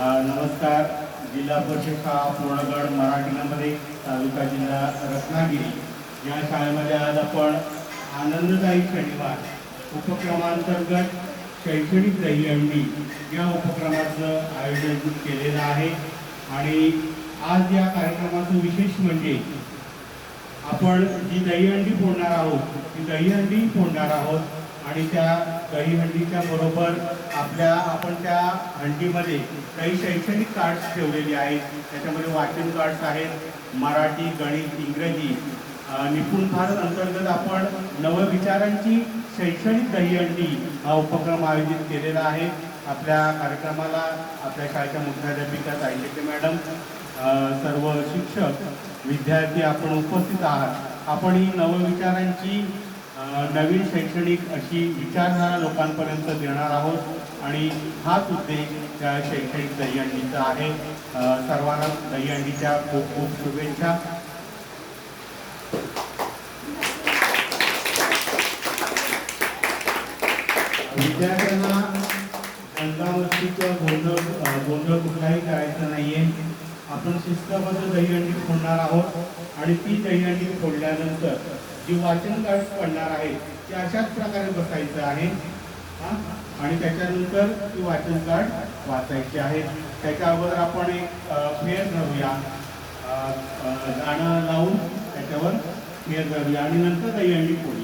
नमस्कार. जिल्हा परिषद शाळा पूर्णगड मराठीमध्ये तालुका जिल्हा रत्नागिरी. या शाळेमध्ये आज आपण आनंददायी शनिवार उपक्रमांतर्गत शैक्षणिक दहीहंडी या उपक्रमाचं आयोजन केलेलं आहे. आणि आज या कार्यक्रमाचं विशेष म्हणजे आपण जी दहीहंडी फोडणार आहोत ती दहीहंडी फोडणार आहोत आणि त्या दहीहंडीच्या बरोबर आपल्या आपण त्या हंडीमध्ये काही शैक्षणिक कार्ड्स ठेवलेली आहेत. त्याच्यामध्ये वाचन कार्ड्स आहेत मराठी गणित इंग्रजी निपुण भारत अंतर्गत आपण नवविचारांची शैक्षणिक दहीहंडी हा उपक्रम आयोजित केलेला आहे. आपल्या कार्यक्रमाला आपल्या शाळेच्या मुख्याध्यापिका साहित्य मॅडम सर्व शिक्षक विद्यार्थी आपण उपस्थित आहात. आपण ही नवविचारांची नवीन शैक्षणिक अशी विचारधारा लोकांपर्यंत देणार आहोत. आणि हाच उद्देश त्या शैक्षणिक दहीहंडीचा आहे. सर्वांना दहीहंडीच्या खूप खूप शुभेच्छा. विद्यार्थ्यांना दंगामस्तीचं गोंधळ गोंधळ कुठलाही करायचा नाहीये. आपण शिस्तबद्ध दहीहंडी फोडणार आहोत आणि ती दहीहंडी फोडल्यानंतर जी वाचन कार्ड पडणार आहे ते अशाच प्रकारे बसायचं आहे. हा? आणि त्याच्यानंतर ती वाचन कार्ड वाचायची आहे. त्याच्या अगोदर आपण एक फेर धरूया. गाणं लावून त्याच्यावर फेर धरूया आणि नंतर दहीहंडी फोडूया